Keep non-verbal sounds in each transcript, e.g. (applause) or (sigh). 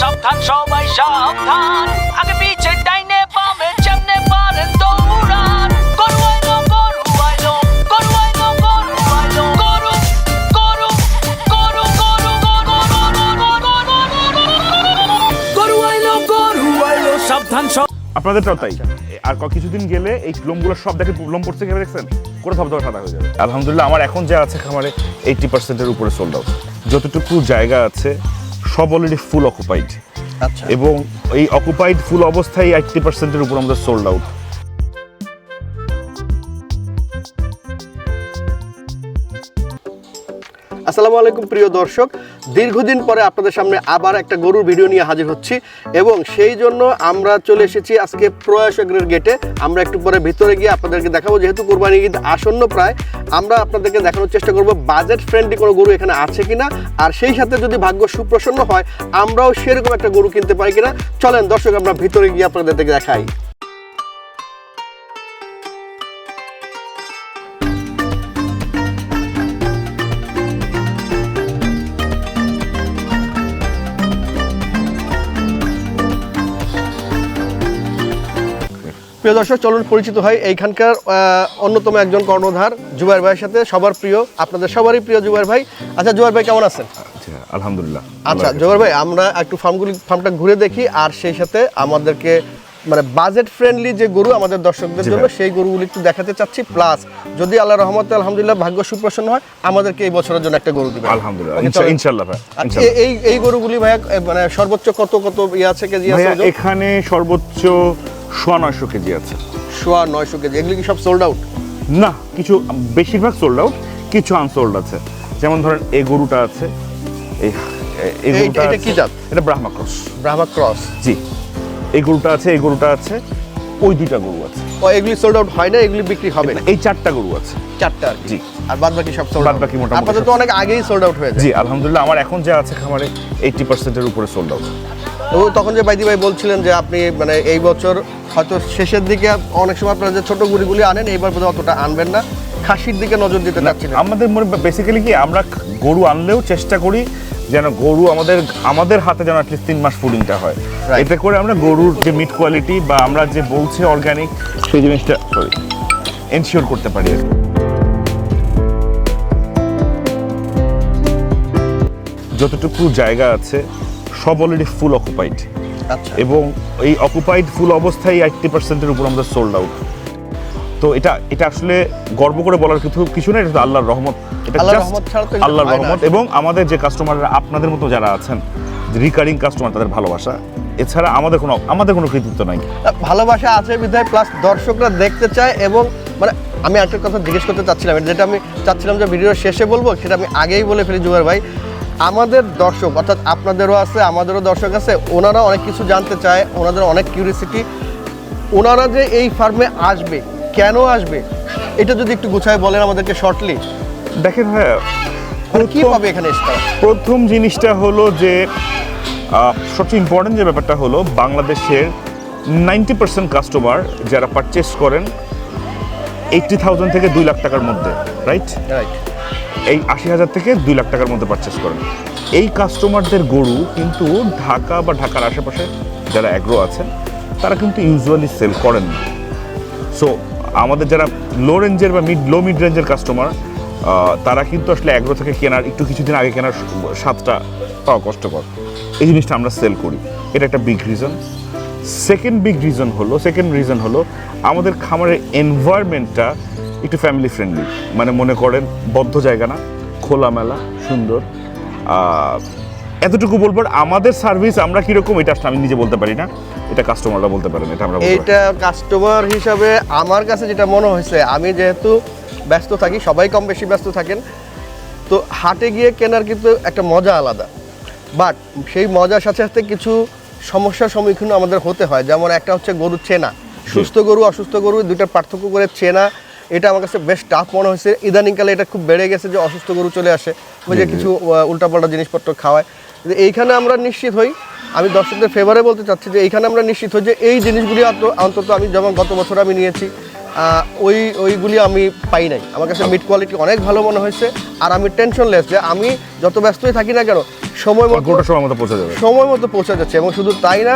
সাবধান সবাই সাবধান। আগে পিছে ডাইনে বামে দৌড়ান। সাবধান সব আপনাদেরটাও তাই। আর ক- কিছুদিন গেলে এই লোমগুলো সব দেখে লোম পড়ছে দেখছেন? করে সব সাদা হয়ে যাবে। আলহামদুলিল্লাহ আমার এখন যা আছে খামারে এইটি পার্সেন্টের উপরে সোল্ড আউট যতটুকু জায়গা আছে সব অলরেডি ফুল অকুপাইড আচ্ছা। এবং এই অকুপাইড ফুল অবস্থায় এইটটি পার্সেন্টের উপর আমাদের সোল্ড আউট আসসালামু আলাইকুম প্রিয় দর্শক। দীর্ঘদিন পরে আপনাদের সামনে আবার একটা গরুর ভিডিও নিয়ে হাজির হচ্ছি এবং সেই জন্য আমরা চলে এসেছি আজকে প্রয়াসগ্রের গেটে। আমরা একটু পরে ভিতরে গিয়ে আপনাদেরকে দেখাবো, যেহেতু কোরবানি ঈদ আসন্ন প্রায়, আমরা আপনাদেরকে দেখানোর চেষ্টা করব বাজেট ফ্রেন্ডলি কোনো গরু এখানে আছে কিনা। আর সেই সাথে যদি ভাগ্য সুপ্রসন্ন হয়, আমরাও সেরকম একটা গরু কিনতে পারি কিনা। চলেন দর্শক, আমরা ভিতরে গিয়ে আপনাদেরকে দেখাই। প্রিয় দর্শক চলুন পরিচিত হয় এইখানকার অন্যতম একজন কর্ণধার জুবাইর ভাইয়ের সাথে সবার প্রিয় আপনাদের সবারই প্রিয় জুবাইর ভাই। আচ্ছা জুবাইর ভাই কেমন আছেন? আচ্ছা আলহামদুলিল্লাহ। আচ্ছা জোয়ার ভাই আমরা একটু ফার্মগুলি ফার্মটা ঘুরে দেখি আর সেই সাথে আমাদেরকে মানে বাজেট ফ্রেন্ডলি যে গরু আমাদের দর্শকদের জন্য সেই গরুগুলি একটু দেখাতে চাচ্ছি। প্লাস যদি আল্লাহ রহমতে আলহামদুলিল্লাহ ভাগ্য সুপ্রসন্ন হয় আমাদেরকে এই বছরের জন্য একটা গরু দিবে আলহামদুলিল্লাহ ইনশা- ইনশাল্লাহ ভাই। এ- এই এই গরুগুলি ভাইয়া এ, মানে সর্বোচ্চ কত কত ইয়ে আছে কেজি আছে এখানে সর্বোচ্চ সোয়া নয়শো কেজি আছে। সোয়া নয়শো কেজি। এগুলি কি সব সোল্ড আউট না কিছু বেশিরভাগ সোল্ড আউট কিছু আনসোল্ড আছে। যেমন ধরেন এই গরুটা আছে এই এই গরুটা এটা কি জাত? এটা ব্রাহ্মা ক্রস ব্রাহ্মা ক্রস জি। এই গরুটা আছে এই গরুটা আছে ওই দুইটা গরু আছে। ও এগুলি সোল্ড আউট হয় না এগুলি বিক্রি হবে? না এই চারটা গরু আছে। চারটা জি। আর বাদ বাকি সব সোল্ড বাদবাকি মোটামুটি আপনাদের তো অনেক আগেই সোল্ড আউট হয়ে যায়। জি আলহামদুলিল্লাহ আমার এখন যা আছে খামারে এইটি পার্সেন্টের উপরে সোল্ড আউট তো তখন যে বাইদি ভাই বলছিলেন যে আপনি মানে এই বছর হয়তো শেষের দিকে অনেক সময় আপনারা যে ছোট গুড়িগুলি আনেন এইবার বোধহয় অতটা আনবেন না। খাসির দিকে নজর দিতে চাচ্ছিলেন। আমাদের মনে বেসিক্যালি কি আমরা গরু আনলেও চেষ্টা করি যেন গরু আমাদের আমাদের হাতে যেন অ্যাটলিস্ট তিন মাস ফুডিংটা হয়। এতে করে আমরা গরুর যে মিট কোয়ালিটি বা আমরা যে বলছি অর্গানিক সেই জিনিসটা সরি এনশিওর করতে পারি আর যতটুকু জায়গা আছে সব অলরেডি ফুল অকুপাইড এবং এই অকুপাইড ফুল অবস্থায় এইটটি পার্সেন্টের উপর আমরা সোল্ড আউট তো এটা এটা আসলে গর্ব করে বলার কিছু কিছু না এটা আল্লাহর রহমত। এটা আল্লাহর রহমত ছাড়া আল্লাহর রহমত এবং আমাদের যে কাস্টমাররা আপনাদের মতো যারা আছেন রিকারিং কাস্টমার তাদের ভালোবাসা। এছাড়া আমাদের কোনো আমাদের কোনো কৃতিত্ব নাই। ভালোবাসা আছে বিধায় প্লাস দর্শকরা দেখতে চায় এবং মানে আমি একটা কথা জিজ্ঞেস করতে চাচ্ছিলাম যেটা আমি চাচ্ছিলাম যে ভিডিওর শেষে বলব সেটা আমি আগেই বলে ফেলি জুবাইর ভাই। আমাদের দর্শক অর্থাৎ আপনাদেরও আছে আমাদেরও দর্শক আছে ওনারা অনেক কিছু জানতে চায় ওনাদের অনেক কিউরিসিটি ওনারা যে এই ফার্মে আসবে কেন আসবে এটা যদি একটু গুছায় বলেন আমাদেরকে শর্টলি দেখেন মানে কি পাবে এখানে প্রথম জিনিসটা হলো যে সবচেয়ে ইম্পর্টেন্ট যে ব্যাপারটা হলো বাংলাদেশের নাইনটি পার্সেন্ট কাস্টমার যারা পারচেস করেন এইটটি থাউজেন্ড থেকে দুই লাখ টাকার মধ্যে রাইট রাইট এই আশি হাজার থেকে দুই লাখ টাকার মধ্যে পারচেস করেন। এই কাস্টমারদের গরু কিন্তু ঢাকা বা ঢাকার আশেপাশে যারা অ্যাগ্রো আছেন, তারা কিন্তু ইউজুয়ালি সেল করেন না। সো আমাদের যারা লো রেঞ্জের বা মিড লো মিড রেঞ্জের কাস্টমার তারা কিন্তু আসলে অ্যাগ্রো থেকে কেনার, একটু কিছুদিন আগে কেনার স্বাদটা পাওয়া কষ্টকর। এই জিনিসটা আমরা সেল করি। এটা একটা big reason second big reason হলো সেকেন্ড রিজন হলো, আমাদের খামারের এনভায়রনমেন্টটা একটু ফ্যামিলি ফ্রেন্ডলি মানে মনে করেন বদ্ধ জায়গা না খোলামেলা সুন্দর। এতটুকু বলব আমাদের সার্ভিস আমরা কীরকম এটা আমি নিজে বলতে পারি না। এটা কাস্টমাররা বলতে পারেন এটা আমরা। এইটা কাস্টমার হিসাবে আমার কাছে যেটা মনে হয়েছে আমি যেহেতু ব্যস্ত থাকি সবাই কম বেশি ব্যস্ত থাকেন তো হাটে গিয়ে কেনার কিন্তু একটা মজা আলাদা। বাট সেই মজার সাথে সাথে কিছু সমস্যার সম্মুখীন আমাদের হতে হয়। যেমন একটা হচ্ছে গরু চেনা। সুস্থ গরু অসুস্থ গরু দুইটার পার্থক্য করে চেনা এটা আমার কাছে বেশ টাফ মনে হয়েছে। ইদানিংকালে এটা খুব বেড়ে গেছে যে অসুস্থ গরু চলে আসে ওই যে। কিছু উল্টাপাল্টা জিনিসপত্র খাওয়ায়। যে এইখানে আমরা নিশ্চিত হই আমি দর্শকদের ফেভারে বলতে চাচ্ছি যে এইখানে আমরা নিশ্চিত হই যে এই জিনিসগুলি অন্ত- অন্তত আমি যেমন গত বছর আমি নিয়েছি ওই ওইগুলি আমি পাই নাই। আমার কাছে মিট কোয়ালিটি অনেক ভালো মনে হয়েছে আর আমি টেনশনলেস যে আমি যত ব্যস্তই থাকি না কেন সময় মতো সময় মতো পৌঁছে যাবে। সময় মতো পৌঁছে যাচ্ছে এবং শুধু তাই না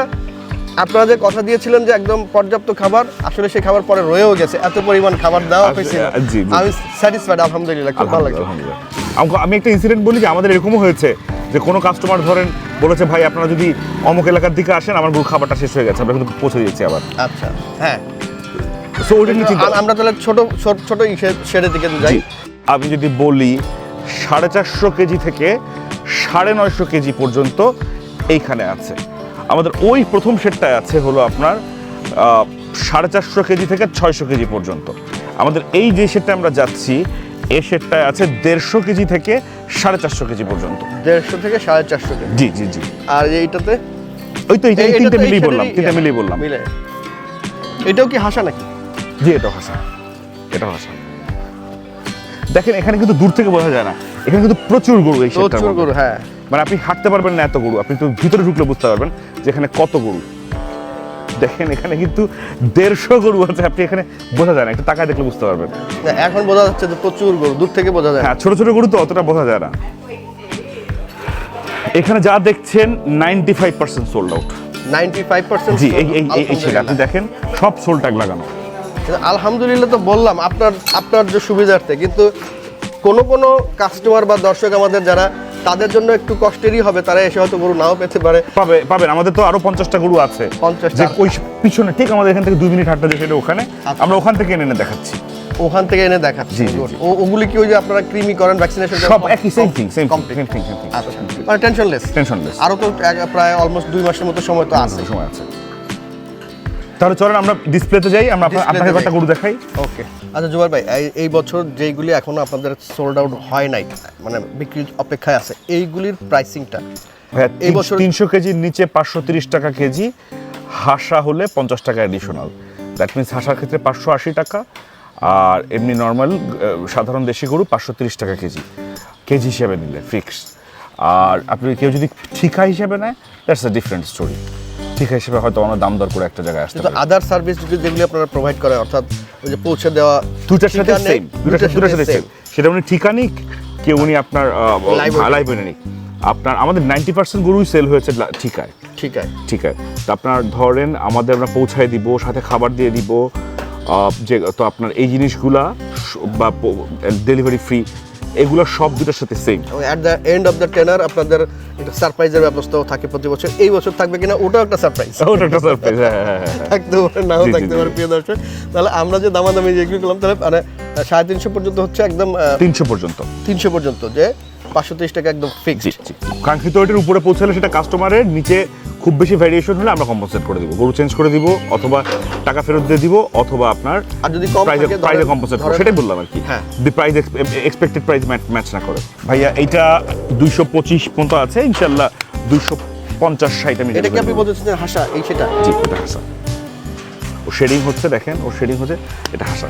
আপনারা যে কথা দিয়েছিলেন যে একদম পর্যাপ্ত খাবার আসলে সেই খাবার পরে রয়েও গেছে। এত পরিমাণ খাবার দেওয়া আচ্ছা, জি। আমি স্যাটিসফাইড আলহামদুলিল্লাহ খুব ভালো লাগছে আমি একটা ইনসিডেন্ট বলি যে আমাদের এরকমও হয়েছে যে কোনো কাস্টমার ধরেন বলেছে ভাই আপনারা যদি অমুক এলাকার দিকে আসেন আমার গরু খাবারটা শেষ হয়ে গেছে আমরা কিন্তু পৌঁছে দিয়েছি আবার। আচ্ছা হ্যাঁ। সো ওইটা নিয়ে আমরা তাহলে ছোট ছোট ছোট শেডের দিকে যাই। আমি যদি বলি সাড়ে চারশো কেজি থেকে সাড়ে নয়শো কেজি পর্যন্ত এইখানে আছে। আমাদের ওই প্রথম সেটটায় আছে হলো আপনার সাড়ে চারশো কেজি থেকে ছয়শো কেজি পর্যন্ত। আমাদের এই যে সেটটা আমরা যাচ্ছি এই সেটটায় আছে দেড়শো কেজি থেকে সাড়ে চারশো কেজি পর্যন্ত। দেড়শো থেকে সাড়ে চারশো কেজি। জি জি জি। আর এইটাতে? ওই তো এইটা এই- তিনটে মিলিয়ে বললাম তিনটে মিলিয়ে বললাম। মিলে। এটাও কি হাসা নাকি? জি এটা হাসা। এটা ভাষা দেখেন এখানে কিন্তু দূর থেকে বোঝা যায় না। এখানে কিন্তু প্রচুর গরু এই প্রচুর গরু হ্যাঁ। মানে আপনি হাঁটতে পারবেন না এত গরু। আপনি একটু ভিতরে ঢুকলে বুঝতে পারবেন যে এখানে কত গরু। দেখেন এখানে কিন্তু দেড়শো গরু আছে। আপনি এখানে বোঝা যায় না একটু টাকা দেখলে বুঝতে পারবেন। এখন বোঝা যাচ্ছে যে প্রচুর গরু দূর থেকে বোঝা যায়। হ্যাঁ ছোট ছোট গরু তো অতটা বোঝা যায় না। এখানে যা দেখছেন ninety five percent sold out ninety five percent জি এই এই এই- ছেলে আপনি দেখেন সব সোল ট্যাগ লাগানো। আলহামদুলিল্লাহ তো বললাম আপনার আপনার যে সুবিধার্থে কিন্তু কোনো কোনো কাস্টমার বা দর্শক আমাদের যারা তাদের জন্য একটু কষ্টেরই হবে তারা এসে হয়তো গরু নাও পেতে পারে। পাবে পাবেন আমাদের তো আরও পঞ্চাশটা গরু আছে। 50টা। যে ওই পিছনে ঠিক আমাদের এখান থেকে দুই মিনিট হাঁটতে সেটা ওখানে। আচ্ছা। আমরা ওখান থেকে এনে এনে দেখাচ্ছি। ওখান থেকে এনে দেখাচ্ছি। ওগুলি কি ওই যে আপনারা কৃমি করেন ভ্যাকসিনেশন সব একই same thing same. Same thing thing আচ্ছা। মানে টেনশনলেস টেনশনলেস আরও তো প্রায় অলমোস্ট দুই মাসের মতো সময় তো আছে। সময় আছে। তাহলে চলেন আমরা ডিসপ্লেতে যাই আমরা আপনাকে কয়েকটা গরু দেখাই। ওকে আচ্ছা জুবাই ভাই এই- বছর যেইগুলি এখনও আপনাদের সোল্ড আউট হয় নাই মানে বিক্রির অপেক্ষায় আছে এইগুলির প্রাইসিংটা ভাইয়া এই বছর- তিনশো কেজির নিচে পাঁচশো তিরিশ টাকা কেজি হাসা হলে পঞ্চাশ টাকা অ্যাডিশনাল দ্যাট মিনস হাসার ক্ষেত্রে পাঁচশো আশি টাকা আর এমনি নর্মাল সাধারণ দেশি গরু পাঁচশো তিরিশ টাকা কেজি কেজি হিসেবে নিলে ফিক্স আর আপনি কেউ যদি ঠিকা হিসেবে নেয় দ্যাটস আ ডিফারেন্ট স্টোরি ঠিকা হিসেবে হয়তো অনেক দাম দর করে একটা জায়গায় আসতে আদার সার্ভিস যেগুলি আপনারা প্রোভাইড করে অর্থাৎ ওই যে পৌঁছে দেওয়া দুটার সাথে সেম দুটার সাথে সেম সেটা উনি ঠিকা নিক কেউ উনি আপনার। লাইভ নিক। আপনার আমাদের নাইনটি পার্সেন্ট গরুই সেল হয়েছে ঠিকায়। ঠিক আছে ঠিক আছে তো আপনার ধরেন আমাদের আমরা পৌঁছায় দিব সাথে খাবার দিয়ে দিব যে তো আপনার এই জিনিসগুলা বা ডেলিভারি ফ্রি এগুলো সব দুটোর সাথে same at the end of the tenure আপনাদের একটা সারপ্রাইজের ব্যবস্থাও থাকে প্রতি বছর। এই বছর থাকবে কিনা ওটাও একটা সারপ্রাইজ ওটা একটা সারপ্রাইজ হ্যাঁ হ্যাঁ হ্যাঁ, থাকতে পারে নাও থাকতে পারে প্রিয় দর্শক। তাহলে আমরা যে দামাদামি যেগুলো করলাম তাহলে মানে সাড়ে তিনশো পর্যন্ত হচ্ছে একদম তিনশো পর্যন্ত। তিনশো পর্যন্ত যে পাঁচশো তিরিশ টাকা একদম ফিক্সড কাঙ্ক্ষিত ওইটার উপরে পৌঁছালে সেটা কাস্টমারের নিচে খুব বেশি ভ্যারিয়েশন হলে আমরা কম্পনসেট করে দিব। গরু চেঞ্জ করে দিব অথবা টাকা ফেরত দিয়ে দিব অথবা আপনার আর যদি কম প্রাইজে থাকে, কম্পনসেট ধরেন- সেটাই বললাম আর কি। হ্যাঁ। The price expected price match না করে। ভাইয়া এইটা দুইশো পঁচিশ পর্যন্ত আছে ইনশাল্লাহ দুইশো পঞ্চাশ ষাট আমি এটা কি আপনি বলতেছেন যে হাসা? এই সেটা। জি ওটা হাসা। শেডিং হচ্ছে দেখেন ও শেডিং হচ্ছে এটা হাসা।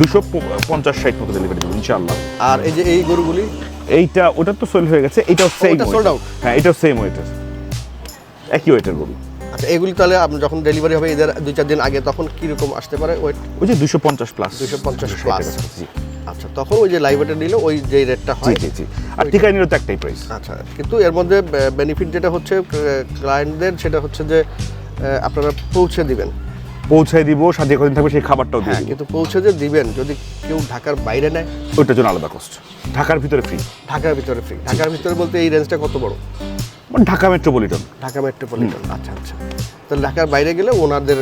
দুশো পঞ্চাশ ষাট মতো ডেলিভারি দেবো ইনশাল্লাহ আর এই যে এই গরুগুলি? এইটা ওটা তো সেল হয়ে গেছে এটাও সেম sold out? হ্যাঁ এটাও সেম ওয়েটের একই ওয়েটের গরু। আচ্ছা এগুলি তাহলে আপনি যখন ডেলিভারি হবে এদের দুই চার দিন আগে তখন কীরকম আসতে পারে ওয়েট ওই যে দুশো পঞ্চাশ প্লাস 250 plus। জি। আচ্ছা তখন ওই যে লাইভ ওয়েটে নিলে ওই যে রেটটা হয় জি জি। আর টিকা নিলেও তো একটাই প্রাইস আচ্ছা কিন্তু এর মধ্যে বেনিফিট যেটা হচ্ছে ক্লায়েন্টদের সেটা হচ্ছে যে আপনারা পৌঁছে দিবেন। পৌঁছায় দিব সাথে কদিন থাকবে সেই খাবারটাও দিয়ে হ্যাঁ দিব। কিন্তু পৌঁছে যে দিবেন যদি কেউ ঢাকার বাইরে নেয়? ওইটার জন্য আলাদা কষ্ট ঢাকার ভিতরে ফ্রি ঢাকার ভিতরে ফ্রি ঢাকার ভিতরে বলতে এই রেঞ্জটা কত বড়? মানে ঢাকা মেট্রোপলিটন ঢাকা মেট্রোপলিটন আচ্ছা আচ্ছা। তাহলে ঢাকার বাইরে গেলে ওনাদের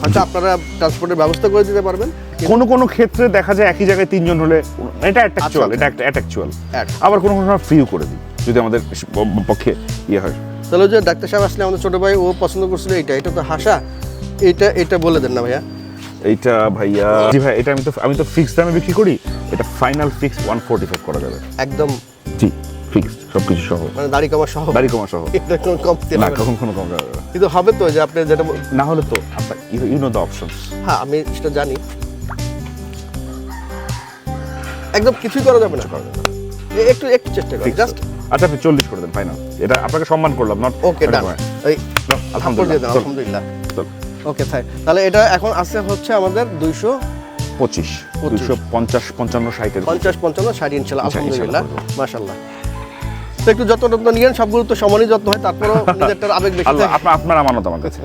হয়তো আপনারা ট্রান্সপোর্টের ব্যবস্থা করে দিতে পারবেন। কোনো কোনো ক্ষেত্রে দেখা যায় একই জায়গায় তিনজন হলে এটা অ্যাট্যাকচুয়াল আচ্ছা। এটা একটা অ্যাট্যাকচুয়াল। আবার কোনো কোনো ফ্রিও করে দিই যদি আমাদের পক্ষে ইয়ে হয়। তাহলে যে ডাক্তার সাহেব আসলে আমাদের ছোট ভাই ও পছন্দ করছিল এইটা এটা তো হাসা। এটা এটা বলে দেন না ভাইয়া। এইটা ভাইয়া জি ভাই এটা আমি তো আমি তো ফিক্স দামে বিক্রি করি এটা final fix one forty five করা যাবে। একদম। জি ফিক্সড সব কিছু সহ। মানে দাড়ি কমা সহ। দাড়ি কমা সহ। এটা কোনো কম না হবে না। কখন কোনো কম যাবে। কিন্তু হবে তো যে আপনি যেটা না হলে তো আপনার ইউ নো দ্য অপশন হ্যাঁ আমি সেটা জানি। একদম কিছুই করা যাবে না। একটু একটু চেষ্টা করেন জাস্ট আচ্ছা আপনি চল্লিশ করে দেন ফাইনাল এটা আপনাকে সম্মান করলাম নট ওকে ডান আলহামদুলিল্লাহ। আলহামদুলিল্লাহ। ওকে তাই তাহলে এটা এখন আছে হচ্ছে আমাদের দুইশো পঁচিশ। দুশো পঞ্চাশ পঞ্চান্ন ষাটের পঞ্চাশ পঞ্চান্ন ষাট ইনশাল্লাহ আলহামদুলিল্লাহ মাশাল্লাহ। তো একটু যত্ন টত্ন নিয়েন সবগুলো তো সমানই যত্ন হয় তারপরেও (laughs) নিজেরটার আবেগ বেশি আপনার আমানত আমার কাছে।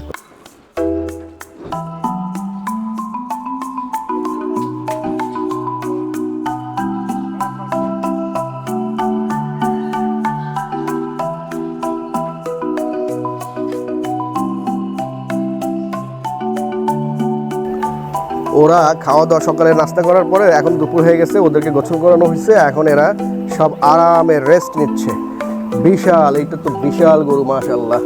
ওরা খাওয়া দাওয়া সকালে নাস্তা করার পরে এখন দুপুর হয়ে গেছে, ওদেরকে গোছল করানো হয়েছে, এখন এরা সব আরামে রেস্ট নিচ্ছে। বিশাল, এইটা তো বিশাল গরু মাশাল্লাহ